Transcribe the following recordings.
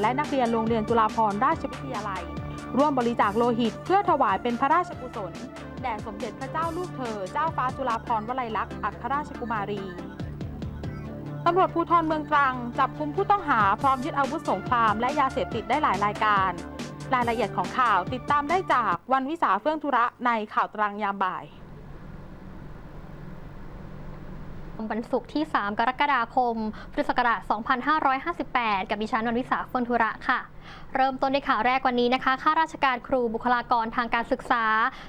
และนักเรียนโรงเรียนจุฬาภรณราชวิทยาลัย ร่วมบริจาคโลหิต เพื่อถวายเป็นพระราชกุศลแด่สมเด็จพระเจ้าลูกเธอ เจ้าฟ้าจุฬาภรณ์วลัยลักษณ์อัครราชกุมารีตำรวจภูธรเมืองตรัง จับกุมผู้ต้องหาพร้อมยึดอาวุธสงครามและยาเสพติดได้หลายรายการ รายละเอียดของข่าวติดตามได้จากวันวิสาเฟื่องธุระในข่าวตรังยามบ่าย วันศุกร์ที่ 3 กรกฎาคม พุทธศักราช 2558 กับดิฉันวันวิสาเฟื่องธุระค่ะ เริ่มต้นในข่าวแรกวันนี้นะคะข้าราชการครูบุคลากรทางการศึกษา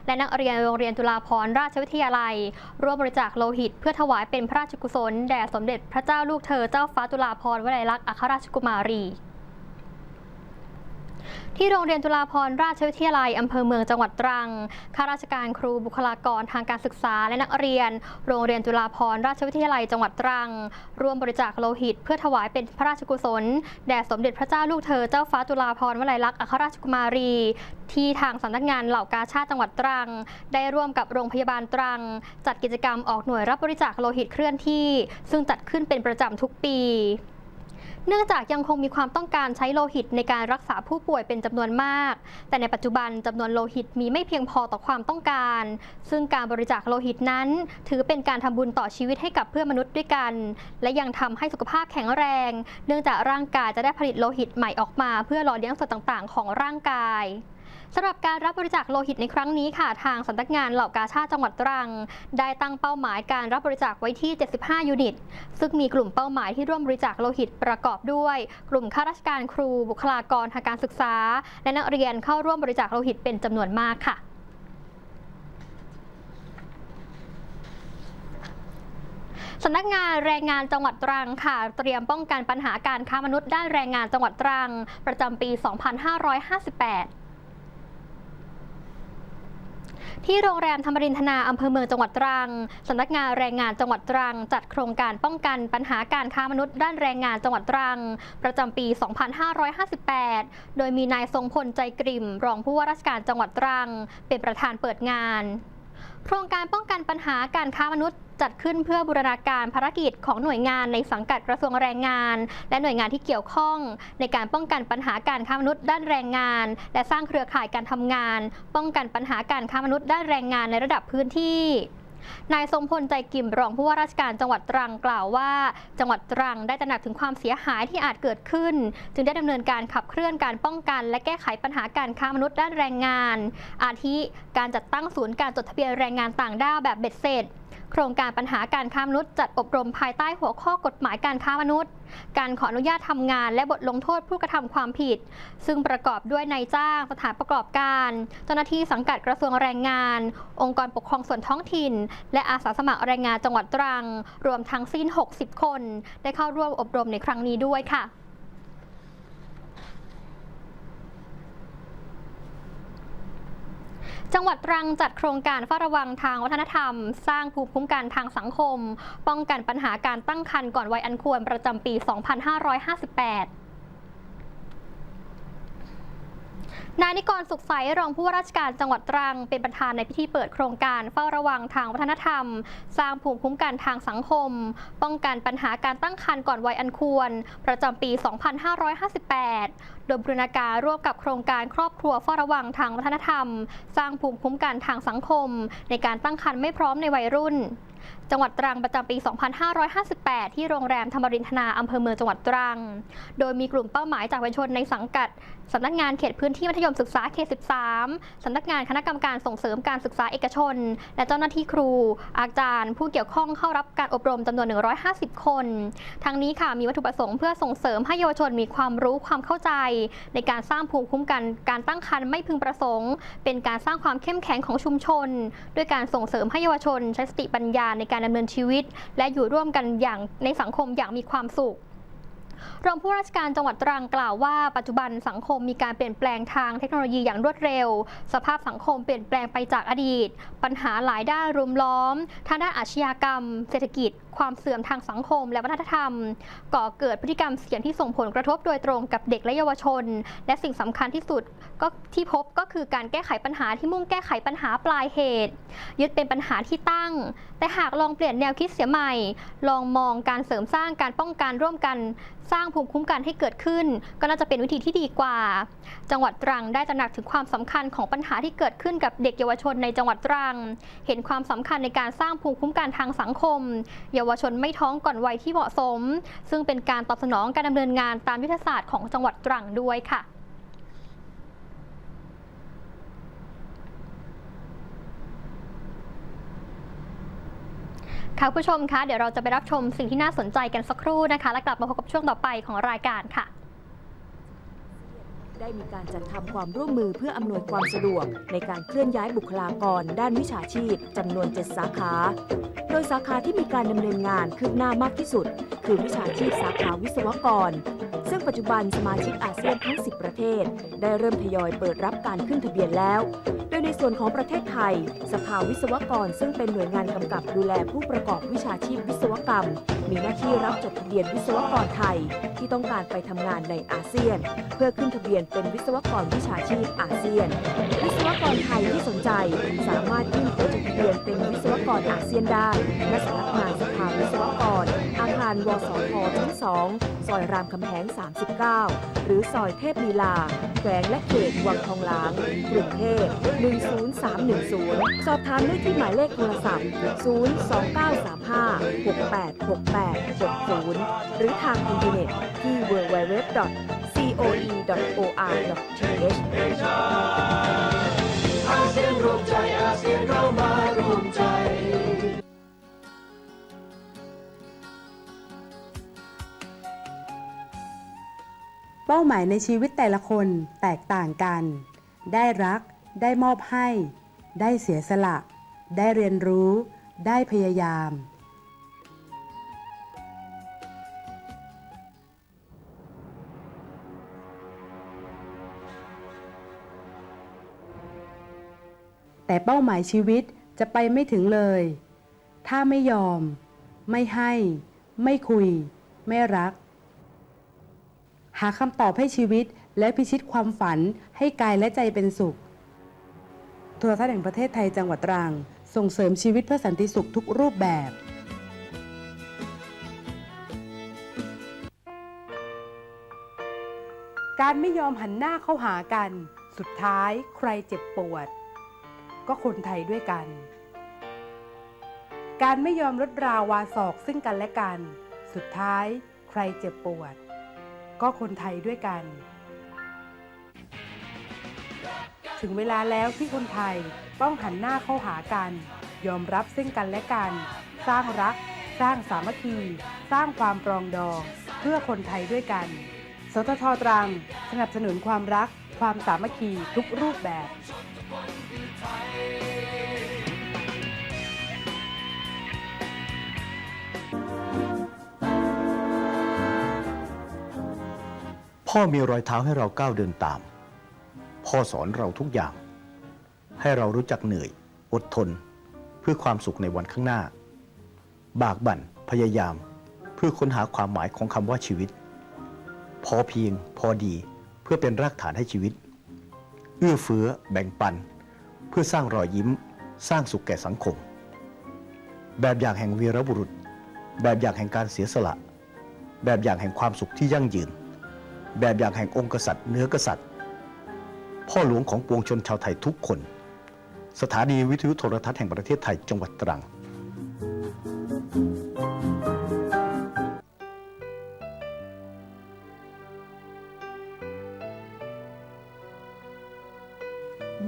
และนักเรียนโรงเรียนจุฬาภรณราชวิทยาลัย ร่วมบริจาคโลหิต เพื่อถวายเป็นพระราชกุศล แด่สมเด็จพระเจ้าลูกเธอเจ้าฟ้าจุฬาภรณวลัยลักษณ์อัครราชกุมารี ที่โรงเรียนจุฬาภรณราชวิทยาลัยอำเภอเมืองจังหวัดตรัง ข้าราชการครูบุคลากรทางการศึกษาและนักเรียน โรงเรียนจุฬาภรณราชวิทยาลัยจังหวัดตรัง ร่วมบริจาคโลหิต เพื่อถวายเป็นพระราชกุศล แด่สมเด็จพระเจ้าลูกเธอเจ้าฟ้าจุฬาภรณ์วลัยลักษณ์อัครราชกุมารี ที่ทางสำนักงานเหล่ากาชาติจังหวัดตรัง ได้ร่วมกับโรงพยาบาลตรัง จัดกิจกรรมออกหน่วยรับบริจาคโลหิตเคลื่อนที่ ซึ่งจัดขึ้นเป็นประจำทุกปี เนื่องจากยังคงมีความต้องการใช้โลหิตในการรักษาผู้ป่วยเป็นจำนวนมาก แต่ในปัจจุบันจำนวนโลหิตมีไม่เพียงพอต่อความต้องการ ซึ่งการบริจาคโลหิตนั้น ถือเป็นการทำบุญต่อชีวิตให้กับเพื่อนมนุษย์ด้วยกัน และยังทำให้สุขภาพแข็งแรง เนื่องจากร่างกายจะได้ผลิตโลหิตใหม่ออกมา เพื่อหล่อเลี้ยงส่วนต่าง ๆ ของร่างกาย สำหรับการรับบริจาคโลหิตในครั้งนี้ค่ะ ทางสำนักงานเหล่ากาชาติจังหวัดตรัง ได้ตั้งเป้าหมายการรับบริจาคไว้ที่ 75 ยูนิต ซึ่งมีกลุ่มเป้าหมายที่ร่วมบริจาคโลหิตประกอบด้วย กลุ่มข้าราชการครู บุคลากรทางการศึกษา และนักเรียนเข้าร่วมบริจาคโลหิตเป็นจำนวนมากค่ะสำนักงานแรงงานจังหวัดตรังค่ะ เตรียมป้องกันปัญหาการค้ามนุษย์ด้านแรงงานจังหวัดตรัง ประจำปี 2558 ที่โรงแรมธรรมรินทนาอำเภอเมืองจังหวัดตรังสำนักงานแรงงานจังหวัดตรัง จัดโครงการป้องกันปัญหาการค้ามนุษย์ด้านแรงงานจังหวัดตรัง ประจำปี 2558 โดยมีนายทรงพลใจกริ่ม รองผู้ว่าราชการจังหวัดตรัง เป็นประธานเปิดงาน โครงการป้องกันปัญหาการค้ามนุษย์จัดขึ้นเพื่อบูรณาการภารกิจของหน่วยงานในสังกัดกระทรวงแรงงาน และหน่วยงานที่เกี่ยวข้อง ในการป้องกันปัญหาการค้ามนุษย์ด้านแรงงาน และสร้างเครือข่ายการทำงาน ป้องกันปัญหาการค้ามนุษย์ด้านแรงงานในระดับพื้นที่ นายทรงพลใจกิมรองผู้ว่าราชการจังหวัดตรังกล่าวว่า จังหวัดตรังได้ตระหนักถึงความเสียหายที่อาจเกิดขึ้น จึงได้ดำเนินการขับเคลื่อนการป้องกัน และแก้ไขปัญหาการค้ามนุษย์ด้านแรงงาน อาทิการจัดตั้งศูนย์การจดทะเบียนแรงงานต่างด้าวแบบเบ็ดเสร็จ โครงการปัญหาการค้ามนุษย์จัดอบรมภายใต้หัวข้อกฎหมายการค้ามนุษย์ การขออนุญาตทำงานและบทลงโทษผู้กระทำความผิด ซึ่งประกอบด้วยนายจ้าง สถานประกอบการ เจ้าหน้าที่สังกัดกระทรวงแรงงาน องค์กรปกครองส่วนท้องถิ่น และอาสาสมัครแรงงานจังหวัดตรัง รวมทั้งสิ้น 60 คน ได้เข้าร่วมอบรมในครั้งนี้ด้วยค่ะ จังหวัดตรังจัดโครงการเฝ้าระวังทางวัฒนธรรม สร้างภูมิคุ้มกันทางสังคม ป้องกันปัญหาการตั้งครรภ์ก่อนวัยอันควรประจำปี 2558นายนิกรสุขใสรองผู้ว่าราชการจังหวัดตรัง เป็นประธานในพิธีเปิดโครงการเฝ้าระวังทางวัฒนธรรม สร้างภูมิคุ้มกันทางสังคม ป้องกันปัญหาการตั้งครรภ์ก่อนวัยอันควร ประจำปี 2558 โดยบูรณาการร่วมกับโครงการครอบครัวเฝ้าระวังทางวัฒนธรรม สร้างภูมิคุ้มกันทางสังคม ในการตั้งครรภ์ไม่พร้อมในวัยรุ่น จังหวัดตรังประจำปี 2558 ที่โรงแรมธรรมรินทนาอำเภอเมืองจังหวัดตรัง โดยมีกลุ่มเป้าหมายจากประชาชนในสังกัดสำนักงานเขตพื้นที่มัธยมศึกษาเขต 13 สำนักงานคณะกรรมการส่งเสริมการศึกษาเอกชน และเจ้าหน้าที่ครู อาจารย์ ผู้เกี่ยวข้องเข้ารับการอบรมจำนวน 150 คน ทั้งนี้ค่ะมีวัตถุประสงค์เพื่อส่งเสริมให้เยาวชนมีความรู้ความเข้าใจในการสร้างภูมิคุ้มกันการตั้งครรภ์ไม่พึงประสงค์ เป็นการสร้างความเข้มแข็งของชุมชน ด้วยการส่งเสริมให้เยาวชน ใช้สติปัญญาในการดำเนินชีวิต และอยู่ร่วมกันอย่างในสังคมอย่างมีความสุข รองผู้ราชการจังหวัดตรังกล่าวว่า ปัจจุบันสังคมมีการเปลี่ยนแปลงทางเทคโนโลยีอย่างรวดเร็ว สภาพสังคมเปลี่ยนแปลงไปจากอดีต ปัญหาหลายด้านรุมล้อมทางด้านอาชญากรรม เศรษฐกิจ ความเสื่อมทางสังคม และวัฒนธรรม ก่อเกิดพฤติกรรมเสี่ยงที่ส่งผลกระทบโดยตรงกับเด็กและเยาวชน และสิ่งสำคัญที่สุดก็ที่พบก็คือการแก้ไขปัญหาที่มุ่งแก้ไขปัญหาปลายเหตุ ยึดเป็นปัญหาที่ตั้ง แต่หากลองเปลี่ยนแนวคิดเสียใหม่ ลองมองการเสริมสร้างการป้องกันร่วมกัน สร้างภูมิคุ้มกันให้เกิดขึ้น ก็น่าจะเป็นวิธีที่ดีกว่า จังหวัดตรังได้ตระหนักถึงความสำคัญของปัญหาที่เกิดขึ้นกับเด็กเยาวชนในจังหวัดตรัง เห็นความสำคัญในการสร้างภูมิคุ้มกันทางสังคม เยาวชนไม่ท้องก่อนวัยที่เหมาะสม ซึ่งเป็นการตอบสนองการดำเนินงานตามยุทธศาสตร์ของจังหวัดตรังด้วยค่ะ ค่ะผู้ชมคะเดี๋ยวเราจะไปรับชมสิ่งที่น่าสนใจกันสักครู่นะคะ แล้วกลับมาพบกับช่วงต่อไปของรายการค่ะได้มีการจัดทำความร่วมมือเพื่ออำนวยความสะดวก ในการเคลื่อนย้ายบุคลากร ด้านวิชาชีพจำนวน 7 สาขา โดยสาขาที่มีการดำเนินงานคืบหน้ามากที่สุด คือวิชาชีพสาขาวิศวกร ซึ่งปัจจุบันสมาชิกอาเซียนทั้ง 10 ประเทศ ได้เริ่มทยอยเปิดรับการขึ้นทะเบียนแล้ว ยในส่วนของประเทศไทย สภาวิศวกรซึ่งเป็นหน่วยงานกำกับดูแลผู้ประกอบวิชาชีพวิศวกรรม มีหน้าที่รับจดทะเบียนวิศวกรไทย ที่ต้องการไปทำงานในอาเซียน เพื่อขึ้นทะเบียนเป็นวิศวกรวิชาชีพอาเซียน วิศวกรไทยที่สนใจสามารถยื่นขอจดทะเบียนเป็นวิศวกรอาเซียนได้ณสำนักงานสภาวิศวกร อาคารวสพชั้น 2 ซอยรามคำแหง 39 หรือซอยเทพลีลา แขวงและเขตวังทองหลาง กรุงเทพ 10310 สอบถามได้ที่หมายเลขโทรศัพท์ 02935 6868 60 หรือทางอินเทอร์เน็ตที่ www.coe.or.th เเป้าหมายในชีวิตแต่ละคนแตกต่างกัน ได้รัก ได้มอบให้ ได้เสียสละ ได้เรียนรู้ ได้พยายาม แต่เป้าหมายชีวิตจะไปไม่ถึงเลย ถ้าไม่ยอม ไม่ให้ ไม่คุย ไม่รัก หาคำตอบให้ชีวิตและพิชิตความฝันให้กายและใจเป็นสุข โทรทัศน์แห่งประเทศไทยจังหวัดตรัง ส่งเสริมชีวิตเพื่อสันติสุขทุกรูปแบบการไม่ยอมหันหน้าเข้าหากัน สุดท้ายใครเจ็บปวด ก็คนไทยด้วยกัน การไม่ยอมลดราวาศอกซึ่งกันและกัน สุดท้ายใครเจ็บปวด ก็คนไทยด้วยกัน ถึงเวลาแล้วที่คนไทยต้องหันหน้าเข้าหากัน ยอมรับซึ่งกันและกัน สร้างรัก สร้างสามัคคี สร้างความปรองดองเพื่อคนไทยด้วยกัน สททตรัง สนับสนุนความรัก ความสามัคคีทุกรูปแบบ พ่อมีรอยเท้าให้เราก้าวเดินตาม พ่อสอนเราทุกอย่าง ให้เรารู้จักเหนื่อย อดทน เพื่อความสุขในวันข้างหน้า บากบั่นพยายาม เพื่อค้นหาความหมายของคำว่าชีวิต พอเพียง พอดีเพื่อเป็นรากฐานให้ชีวิต เอื้อเฟื้อ แบ่งปัน เพื่อสร้างรอยยิ้ม สร้างสุขแก่สังคม แบบอย่างแห่งวีรบุรุษ แบบอย่างแห่งการเสียสละ แบบอย่างแห่งความสุขที่ยั่งยืน แบบอย่างแห่งองค์กษัตริย์เนื้อกษัตริย์ พ่อหลวงของปวงชนชาวไทยทุกคน สถานีวิทยุโทรทัศน์แห่งประเทศไทยจังหวัดตรัง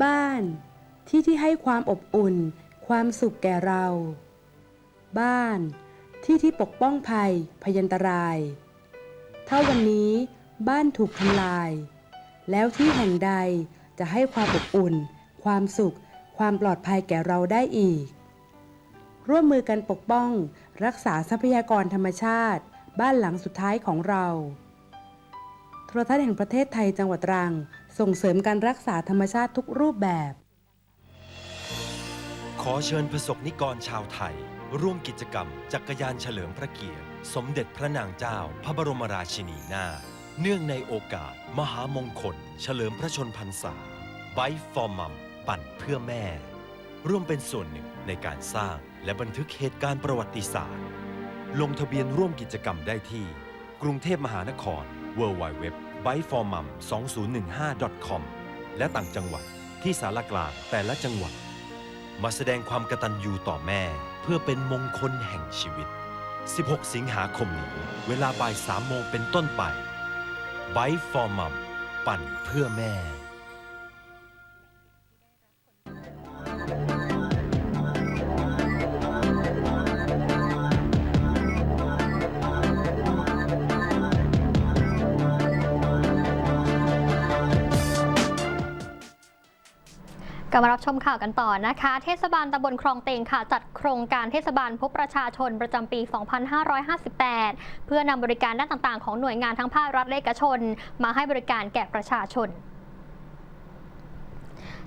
บ้านที่ที่ให้ความอบอุ่น ความสุขแก่เรา บ้านที่ที่ปกป้องภัยพยันตราย ถ้าวันนี้ บ้านถูกทำลาย แล้วที่แห่งใดจะให้ความอบอุ่น ความสุข ความปลอดภัยแก่เราได้อีก ร่วมมือกันปกป้อง รักษาทรัพยากรธรรมชาติ บ้านหลังสุดท้ายของเรา โทรทัศน์แห่งประเทศไทยจังหวัดตรัง ส่งเสริมการรักษาธรรมชาติทุกรูปแบบ ขอเชิญประสบนิกรชาวไทย ร่วมกิจกรรม จักรยานเฉลิมพระเกียรติ สมเด็จพระนางเจ้า พระบรมราชินีนาถ เนื่องในโอกาส มหามงคล เฉลิมพระชนพรรษา Bike for Mom ปั่นเพื่อแม่ ร่วมเป็นส่วนหนึ่งในการสร้างและบันทึกเหตุการณ์ประวัติศาสตร์ ลงทะเบียนร่วมกิจกรรมได้ที่ กรุงเทพมหานคร w w w b y f o r m u m 2015 com และต่างจังหวัดที่สารกลางแต่ละจังหวัด มาแสดงความกตัญญูต่อแม่เพื่อเป็นมงคลแห่งชีวิต 16 สิงหาคมนี้ เวลาบ่าย3โมงเป็นต้นไป b บฟอร์มัมปั่นเพื่อแม่ กลับมารับชมข่าวกันต่อนะคะ เทศบาลตำบลคลองเตงค่ะ จัดโครงการเทศบาลพบประชาชนประจำปี 2558 เพื่อนำบริการด้านต่างๆ ของหน่วยงานทั้งภาครัฐและเอกชน มาให้บริการแก่ประชาชน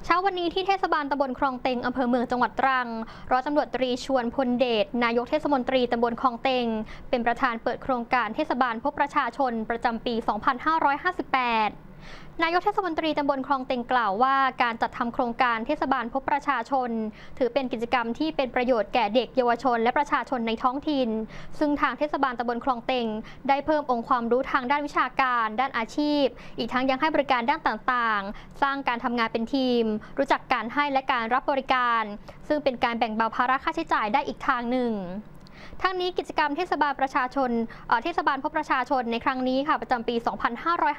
เช้าวันนี้ที่เทศบาลตำบลคลองเตงอำเภอเมืองจังหวัดตรัง ร้อยตำรวจตรีชวนพลเดช นายกเทศมนตรีตำบลคลองเตง เป็นประธานเปิดโครงการเทศบาลพบประชาชนประจำปี 2558 นายกเทศมนตรีตำบลคลองเต็งกล่าวว่าการจัดทำโครงการเทศบาลพบประชาชน ถือเป็นกิจกรรมที่เป็นประโยชน์แก่เด็กเยาวชน และประชาชนในท้องถิ่น ซึ่งทางเทศบาลตำบลคลองเต็ง ได้เพิ่มองค์ความรู้ทางด้านวิชาการ ด้านอาชีพ อีกทั้งยังให้บริการด้านต่างๆ สร้างการทำงานเป็นทีม รู้จักการให้และการรับบริการ ซึ่งเป็นการแบ่งเบาภาระค่าใช้จ่ายได้อีกทางหนึ่ง ทั้งนี้กิจกรรมเทศบาลประชาชนเทศบาลพบประชาชนในครั้งนี้ค่ะประจำปี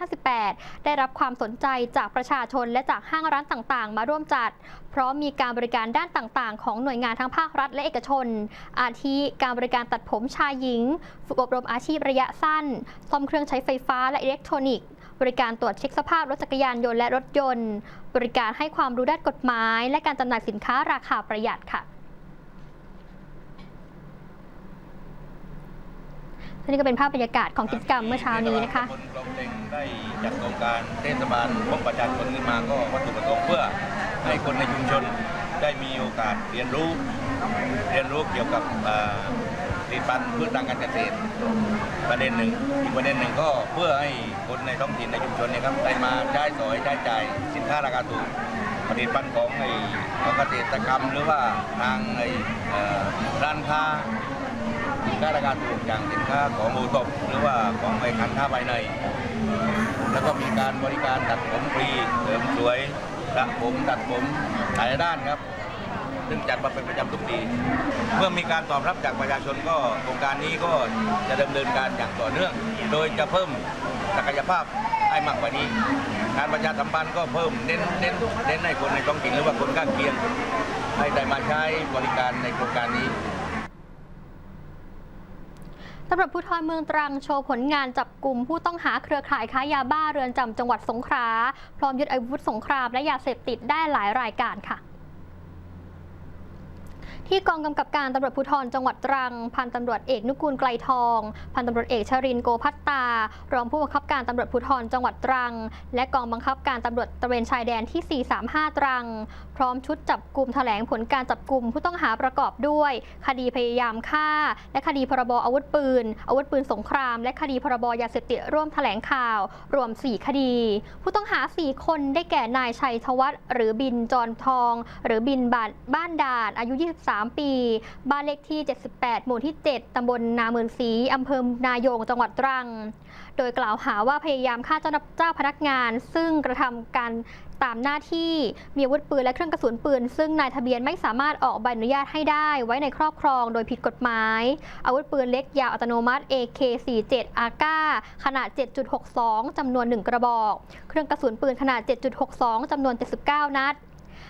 2558 ได้รับความสนใจจากประชาชนและจากห้างร้านต่างๆ มาร่วมจัด เพราะมีการบริการด้านต่างๆ ของหน่วยงานทั้งภาครัฐและเอกชน อาทิการบริการตัดผมชายหญิง ฝึกอบรมอาชีพระยะสั้น ซ่อมเครื่องใช้ไฟฟ้าและอิเล็กทรอนิกส์บริการตรวจเช็คสภาพรถจักรยานยนต์และรถยนต์ บริการให้ความรู้ด้านกฎหมาย และการจำหน่ายสินค้าราคาประหยัดค่ะ นี่ก็เป็นภาพบรรยากาศของกิจกรรมเมื่อเช้านี้นะคะคนกรมเต็งได้จัดโครงการเทศบาลพบประชาชนขึ้นมาก็วัตถุประสงค์เพื่อให้คนในชุมชนได้มีโอกาสเรียนรู้ เรียนรู้เกี่ยวกับผลิตภัณฑ์พืชทางการเกษตรประเด็นหนึ่งอีกประเด็นหนึ่งก็เพื่อให้คนในท้องถิ่นในชุมชนเนี่ยครับได้มาใช้สอยใช้จ่ายสินค้าราคาถูกผลิตภัณฑ์ของไอ้ของเกษตรกรรมหรือว่าทางไอ้ร้านค้า สินค้าราคาถูกอย่างสินค้าของโอทบหรือว่าของไปคันค้าภายใน แล้วก็มีการบริการตัดผมฟรีเสริมสวยสระผมตัดผมหลายด้านครับ ซึ่งจัดมาเป็นประจำทุกปี เมื่อมีการตอบรับจากประชาชนก็โครงการนี้ก็จะดำเนินการอย่างต่อเนื่อง โดยจะเพิ่มศักยภาพให้มากกว่านี้การประชาสัมพันธ์ก็เพิ่มเน้นเน้นเน้นให้คนในท้องถิ่นหรือว่าคนข้างเคียงให้ได้มาใช้บริการในโครงการนี้ ตำรวจภูธรเมืองตรังโชว์ผลงานจับกลุ่มผู้ต้องหาเครือข่ายค้ายาบ้าเรือนจำจังหวัดสงขลาพร้อมยึดอาวุธสงครามและยาเสพติดได้หลายรายการค่ะ ที่กองกำกับการตำรวจภูธรจังหวัดตรัง พันตำรวจเอกนุกูลไกลทอง พันตำรวจเอกชรินโกพัตตา รองผู้บังคับการตำรวจภูธรจังหวัดตรัง และกองบังคับการตำรวจตระเวนชายแดนที่ 435 ตรัง พร้อมชุดจับกลุ่มแถลงผลการจับกลุ่มผู้ต้องหาประกอบด้วย คดีพยายามฆ่า และคดีพรบอาวุธปืน อาวุธปืนสงคราม และคดีพรบยาเสพติดร่วมแถลงข่าว รวม 4 คดี ผู้ต้องหา 4 คนได้แก่นายชัยธวัฒน์หรือบินจอนทอง หรือบินบานบ้านด่านอายุ 23ปี บ้านเลขที่ 78 หมู่ที่ 7 ตำบลนาเมืองศรีอำเภอนายง จังหวัดตรัง โดยกล่าวหาว่าพยายามฆ่าเจ้าเจ้าพนักงาน ซึ่งกระทำการตามหน้าที่มีอาวุธปืนและเครื่องกระสุนปืน ซึ่งนายทะเบียนไม่สามารถออกใบอนุญาตให้ได้ ไว้ในครอบครองโดยผิดกฎหมาย อาวุธปืนเล็กยาวอัตโนมัติ AK47 a k ขนาด 7.62 จำนวน 1 กระบอก เครื่องกระสุนปืนขนาด 7.62 จำนวน 79 นัด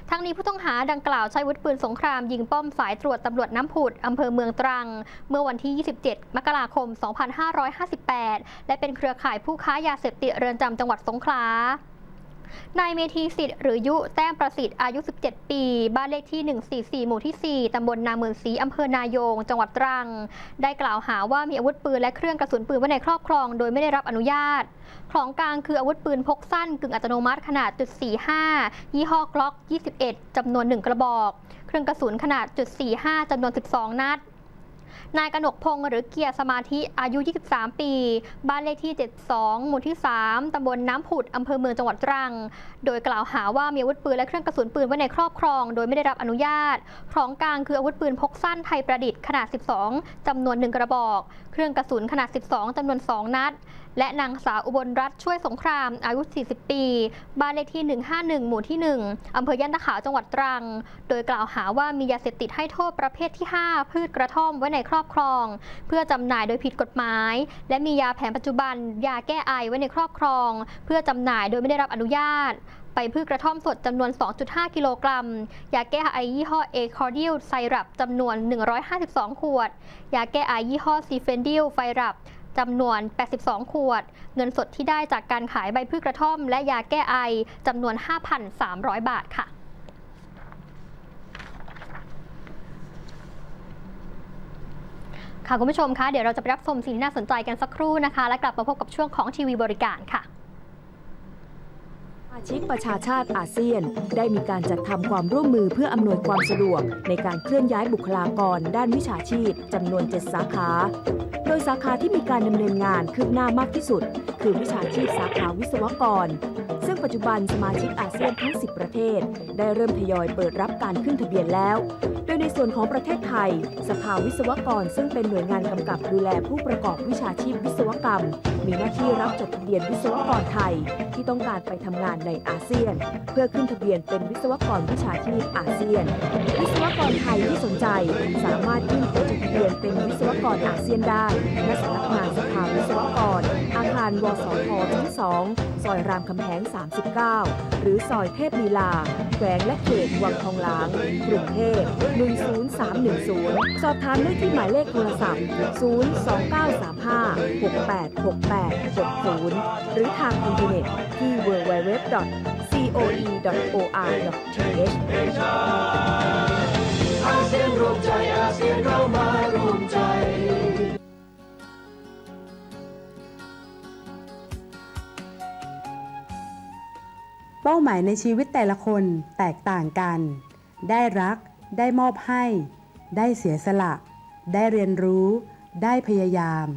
ทั้งนี้ผู้ต้องหาดังกล่าวใช้วุธปืนสงครามยิงป้อมสายตรวจตำรวจน้ำผุดอำเภอเมืองตรัง เมื่อวันที่ 27 มกราคม 2558 และเป็นเครือข่ายผู้ค้ายาเสพติดเรือนจำจังหวัดสงขลา นายเมธีสิทธิ์หรือยุแต้มประสิทธิ์อายุ 17 ปี บ้านเลขที่ 144 หมู่ที่ 4 ตำบลนาเมืองศรีอำเภอนายง จังหวัดตรัง ได้กล่าวหาว่ามีอาวุธปืนและเครื่องกระสุนปืนไว้ในครอบครอง โดยไม่ได้รับอนุญาต ของกลางคืออาวุธปืนพกสั้นกึ่งอัตโนมัติขนาดจุด45 ยี่ห้อกล็อก 21 จำนวน 1 กระบอก เครื่องกระสุนขนาดจุด45จำนวน 12 นัด นายกนกพงศ์หรือเกียรติสมาธิอายุ 23 ปี บ้านเลขที่ 72 หมู่ที่ 3 ตำบลน้ำผุดอำเภอเมืองจังหวัดตรัง โดยกล่าวหาว่ามีอาวุธปืนและเครื่องกระสุนปืนไว้ในครอบครอง โดยไม่ได้รับอนุญาต ของกลางคืออาวุธปืนพกสั้นไทยประดิษฐ์ขนาด 12 จำนวน 1 กระบอก เครื่องกระสุนขนาด 12 จำนวน 2 นัด และนางสาวอุบลรัตน์ช่วยสงครามอายุ 40 ปี บ้านเลขที่ 151 หมู่ที่ 1 อำเภอย่านตะขาวจังหวัดตรัง โดยกล่าวหาว่ามียาเสพติดให้โทษประเภทที่ 5 พืชกระท่อมไว้ในครอบครอง เพื่อจำหน่ายโดยผิดกฎหมาย และมียาแผนปัจจุบัน ยาแก้ไอไว้ในครอบครอง เพื่อจำหน่ายโดยไม่ได้รับอนุญาตไปพืชกระท่อมสดจำนวน 2.5 กิโลกรัม ยาแก้ไอยี่ห้อเอคอร์ดิลไซรัปจำนวน 152 ขวด ยาแก้ไอยี่ห้อซีเฟนดิลไฟรับ จำนวน 82 ขวด เงินสดที่ได้จากการขายใบพืชกระท่อม และยาแก้ไอจำนวน 5,300 บาทค่ะค่ะคุณผู้ชมคะเดี๋ยวเราจะไปรับชมสิ่งที่น่าสนใจกันสักครู่นะคะ และกลับมาพบกับช่วงของทีวีบริการค่ะาชิกประชาชาติอาเซียน ได้มีการจัดทำความร่วมมือเพื่ออำนวยความสะดวก ในการเคลื่อนย้ายบุคลากร ด้านวิชาชีพจำนวน 7 สาขา โดยสาขาที่มีการดำเนินงานคืบหน้ามากที่สุด คือวิชาชีพสาขาวิศวกร ซึ่งปัจจุบันสมาชิกอาเซียนทั้ง 10 ประเทศ ได้เริ่มทยอยเปิดรับการขึ้นทะเบียนแล้ว โดยในส่วนของประเทศไทย สภาวิศวกร ซึ่งเป็นหน่วยงานกำกับดูแลผู้ประกอบวิชาชีพวิศวกรรม มีหน้าที่รับจดทะเบียนวิศวกรไทย ที่ต้องการไปทำงานในอาเซียน เพื่อขึ้นทะเบียนเป็นวิศวกรวิชาชีพอาเซียน วิศวกรไทยที่สนใจสามารถยื่นขอจดทะเบียนเป็นวิศวกรอาเซียนได้ณสำนักงานสภาวิศวกร อาคารวสทชั้น2ซอยรามคำแหง 39 หรือซอยเทพลีลา แขวงและเขตวังทองหลางกรุงเทพ10310 สอบถามได้ที่หมายเลขโทรศัพท์ 02935 6868 60 หรือทางอินเทอร์เน็ตที่ www.coe.or.th เป้าหมายในชีวิตแต่ละคนแตกต่างกัน ได้รัก ได้มอบให้ ได้เสียสละ ได้เรียนรู้ ได้พยายาม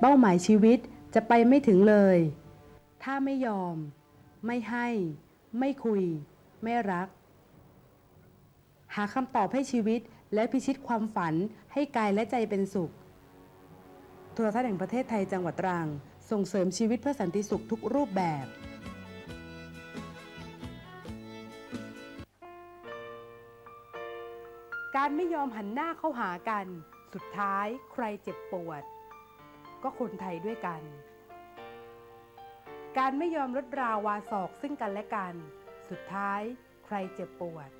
เป้าหมายชีวิตจะไปไม่ถึงเลย ถ้าไม่ยอม ไม่ให้ ไม่คุย ไม่รัก หาคำตอบให้ชีวิตและพิชิตความฝันให้กายและใจเป็นสุขโทรทัศน์แห่งประเทศไทยจังหวัดตรัง ส่งเสริมชีวิตเพื่อสันติสุขทุกรูปแบบการไม่ยอมหันหน้าเข้าหากัน สุดท้ายใครเจ็บปวด ก็คนไทยด้วยกัน การไม่ยอมลดราวาศอกซึ่งกันและกัน สุดท้ายใครเจ็บปวด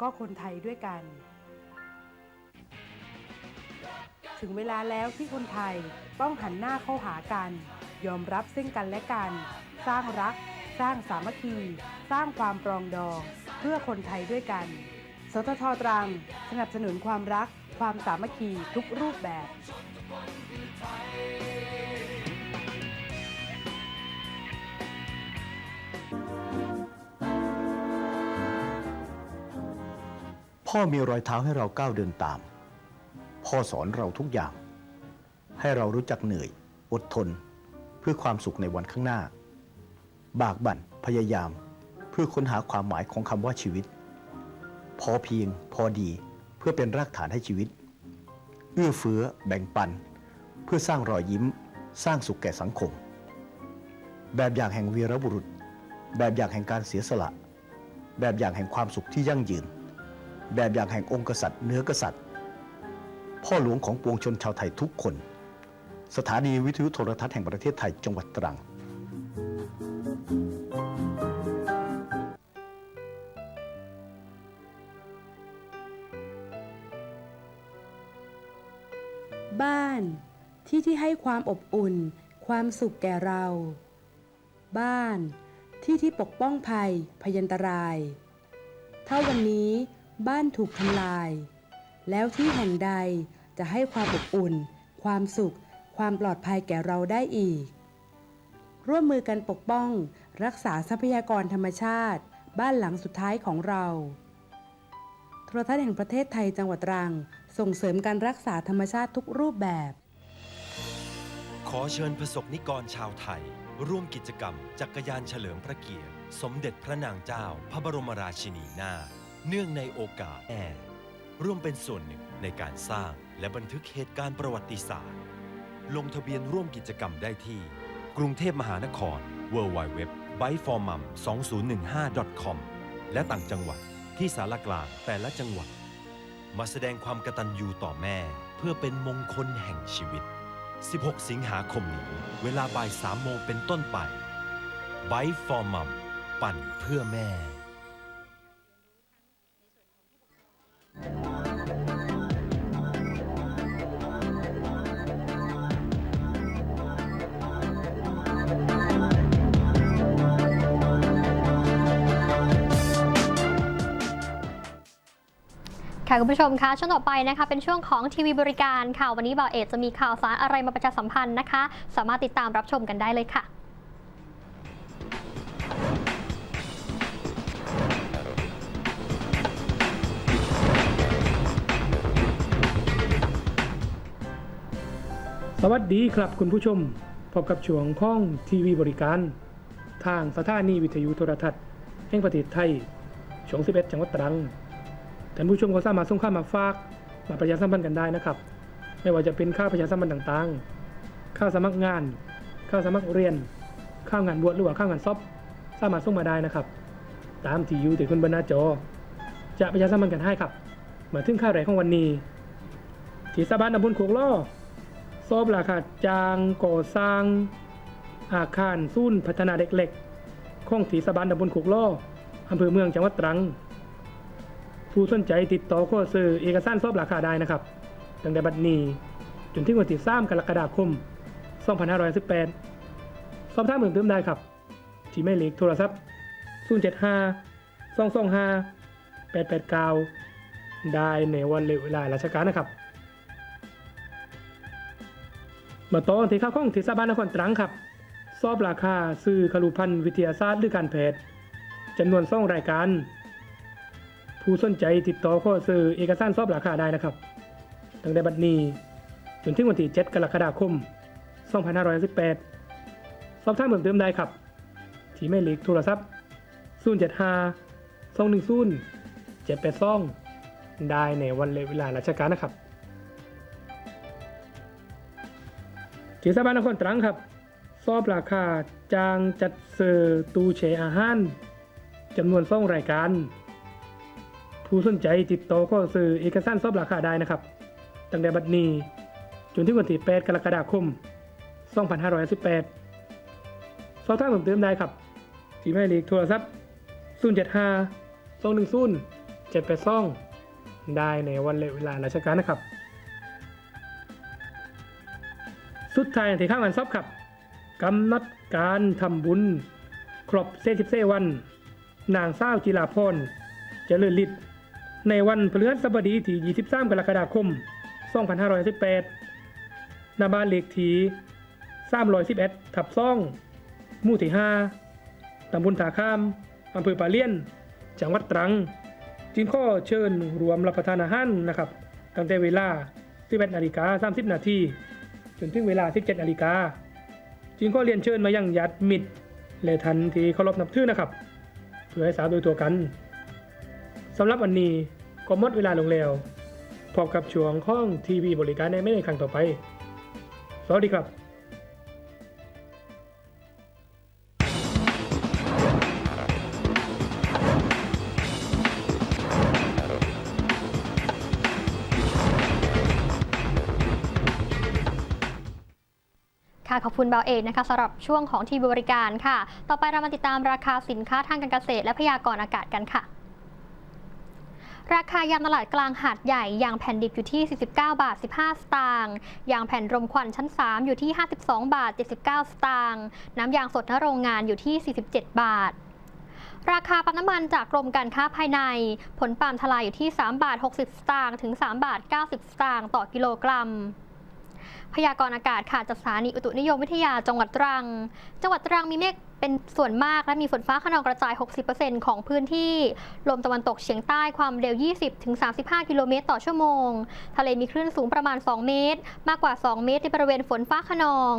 ก็คนไทยด้วยกัน ถึงเวลาแล้วที่คนไทยต้องหันหน้าเข้าหากัน ยอมรับซึ่งกันและกัน สร้างรัก สร้างสามัคคี สร้างความปรองดองเพื่อคนไทยด้วยกัน สททตรัง สนับสนุนความรัก ความสามัคคีทุกรูปแบบ พ่อมีรอยเท้าให้เราก้าวเดินตาม พ่อสอนเราทุกอย่าง ให้เรารู้จักเหนื่อย อดทน เพื่อความสุขในวันข้างหน้า บากบั่นพยายาม เพื่อค้นหาความหมายของคำว่าชีวิต พอเพียง พอดีเพื่อเป็นรากฐานให้ชีวิต เอื้อเฟื้อ แบ่งปัน เพื่อสร้างรอยยิ้ม สร้างสุขแก่สังคม แบบอย่างแห่งวีรบุรุษ แบบอย่างแห่งการเสียสละ แบบอย่างแห่งความสุขที่ยั่งยืน แบบอย่างแห่งองค์กษัตริย์เนื้อกษัตริย์ พ่อหลวงของปวงชนชาวไทยทุกคน สถานีวิทยุโทรทัศน์แห่งประเทศไทยจังหวัดตรัง บ้าน ที่ที่ให้ความอบอุ่น ความสุขแก่เรา บ้าน ที่ที่ปกป้องภัยพยันตราย ถ้าวันนี้ บ้านถูกทำลาย แล้วที่แห่งใดจะให้ความอบอุ่น ความสุข ความปลอดภัยแก่เราได้อีก ร่วมมือกันปกป้อง รักษาทรัพยากรธรรมชาติ บ้านหลังสุดท้ายของเราโทรทัศน์แห่งประเทศไทยจังหวัดตรัง ส่งเสริมการรักษาธรรมชาติทุกรูปแบบ ขอเชิญประสบนิกรชาวไทย ร่วมกิจกรรม จักรยานเฉลิมพระเกียรติ สมเด็จพระนางเจ้า พระบรมราชินีนาถ เนื่องในโอกาสแอร์ร่วมเป็นส่วนหนึ่งในการสร้างและบันทึกเหตุการณ์ประวัติศาสตร์ ลงทะเบียนร่วมกิจกรรมได้ที่ กรุงเทพมหานคร w w w b y f o r m u m 2015 com และต่างจังหวัดที่สารกลางแต่ละจังหวัด มาแสดงความกตัญญูต่อแม่เพื่อเป็นมงคลแห่งชีวิต 16 สิงหาคมนี้ เวลาบ่าย3โมงเป็นต้นไป b y f o r m u m ปั่นเพื่อแม่ ค่ะคุณผู้ชมคะช่วงต่อไปนะคะเป็นช่วงของทีวีบริการค่ะวันนี้บ่าวเอกจะมีข่าวสารอะไรมาประชาสัมพันธ์นะคะ สามารถติดตามรับชมกันได้เลยค่ะ สวัสดีครับคุณผู้ชม พบกับช่วงข้องทีวีบริการ ทางสถานีวิทยุโทรทัศน์แห่งประเทศไทย ช่วง 11 จังหวัดตรัง ท่านผู้ชมก็สามารถส่งข้ามาฝาก มาประชาสัมพันธ์กันได้นะครับ ไม่ว่าจะเป็นค่าประชาสัมพันธ์ต่างๆ ค่าสมัครงาน ค่าสมัครเรียน ค่างานบวชหรือว่าค่างานซอบสามารถส่งมาได้นะครับ ตามที่อยู่ที่คุณบนหน้าจอ จะประชาสัมพันธ์กันให้ครับ มาถึงค่าแรงของวันนี้ที่สะบานตำบลโคกล่อ ซอบราคาจางก่อสร้าง อาคารศูนย์พัฒนาเด็กเล็กของถีสะบานตำบลขุกล่ออำเภอเมืองจังหวัดตรัง ผู้สนใจติดต่อข้อซื้อเอกสารซอบราคาได้นะครับ ตั้งแต่บัดนี้จนถึงวันที่3กรกฎาคม 2518 สอบถามเพิ่มเติมได้ครับที่ไม่เลขโทรศัพท์ 075 225 889 ได้ในวันเวลาราชการนะครับ มาต่อที่ข้าวข้องที่สาบานนครตรังครับ สอบราคาซื้อคลุพันธ์วิทยาศาสตร์หรือการแพทย์จำนวนสองรายการ ผู้สนใจติดต่อข้อซื้อเอกสารสอบราคาได้นะครับ ตั้งแต่บัดนี้จนถึงวันที่7กรกฎาคม 2518 สอบถามเพิ่มเติมได้ครับ ที่ไม่เลขโทรศัพท์ 075 210 782ได้ในวันและเวลาราชการนะครับ ทศบาลนครตรังครับ สอบราคาจางจัดเซอร์ตูเชอาหารจำนวนสองรายการ ผู้สนใจติดต่อข้อซื้อเอกสารสอบราคาได้นะครับ ตั้งแต่บัดนี้จนถึงวันที่ 8 กรกฎาคม 2518 สอบถามเพิ่มเติมได้ครับ ที่หมายเลขโทรศัพท์ 075 210 782ได้ในวันและเวลาราชการนะครับ สุดท้ายที่ข้างวันซอบครับกำหนดการทำบุญ ครบเซสิบเซวัน นางสาจิลาพรเจริญฤทธิ์ในวันพฤหัสบดีที่ 23 กรกฎาคม 2518นาบานเลขที่311ทับซ่องหมู่ที่ 5ตำบลถาข้ามอำเภอปาเลียน จังหวัดตรัง จึงข้อเชิญรวมรับประทานอาหารนะครับ ตั้งแต่เวลา11นาฬิกา30 นาที จนถึงเวลา 17นาฬิกาจึงก็เรียนเชิญมายังยัดมิดและทันที่เคารพนับถือนะครับ เพื่อให้สาวโดยตัวกันสำหรับวันนี้ก็หมดเวลาลงแล้วพบกับช่วงข้องทีวีบริการในไม่ในครั้งต่อไป สวัสดีครับ ขอบคุณเบลเอกนะคะสำหรับช่วงของทีวีบริการค่ะ ต่อไปเรามาติดตามราคาสินค้าทางการเกษตร และพยากรณ์อากาศกันค่ะราคายางตลาดกลางหาดใหญ่ยางแผ่นดิบอยู่ที่ 49 บาท 15 สตางค์ยางแผ่นรมควันชั้น 3 อยู่ที่ 52 บาท 79 สตางค์น้ำยางสดณโรงงานอยู่ที่ 47 บาท ราคาปั๊มน้ำมันจากกรมการค้าภายใน ผลปาล์มทลายอยู่ที่ 3 บาท 60 สตางค์ถึง 3 บาท 90 สตางค์ต่อกิโลกรัม พยากรณ์อากาศค่ะจากสถานีอุตุนิยมวิทยาจังหวัดตรัง จังหวัดตรังมีเมฆ เป็นส่วนมากและมีฝนฟ้าขนองกระจาย 60%ของพื้นที่ ลมตะวันตกเฉียงใต้ความเร็ว 20-35 กิโลเมตรต่อชั่วโมง ทะเลมีคลื่นสูงประมาณ 2 เมตร มากกว่า 2 เมตร ในบริเวณฝนฟ้าขนอง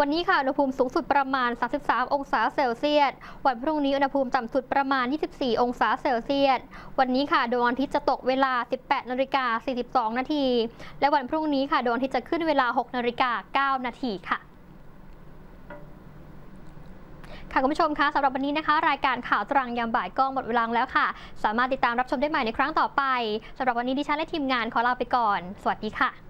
วันนี้ค่ะ อุณหภูมิสูงสุดประมาณ 33 องศาเซลเซียส วันพรุ่งนี้อุณหภูมิต่ำสุดประมาณ 24 องศาเซลเซียส วันนี้ค่ะดวงอาทิตย์จะตกเวลา 18นาฬิกา42 นาที และวันพรุ่งนี้ค่ะดวงอาทิตย์จะขึ้นเวลา 6นาฬิกา9นาทีค่ะ ค่ะคุณผู้ชมคะสำหรับวันนี้นะคะ รายการข่าวตรังยามบ่ายก็หมดเวลาแล้วค่ะ สามารถติดตามรับชมได้ใหม่ในครั้งต่อไปสำหรับวันนี้ดิฉันและทีมงานขอลาไปก่อน สวัสดีค่ะ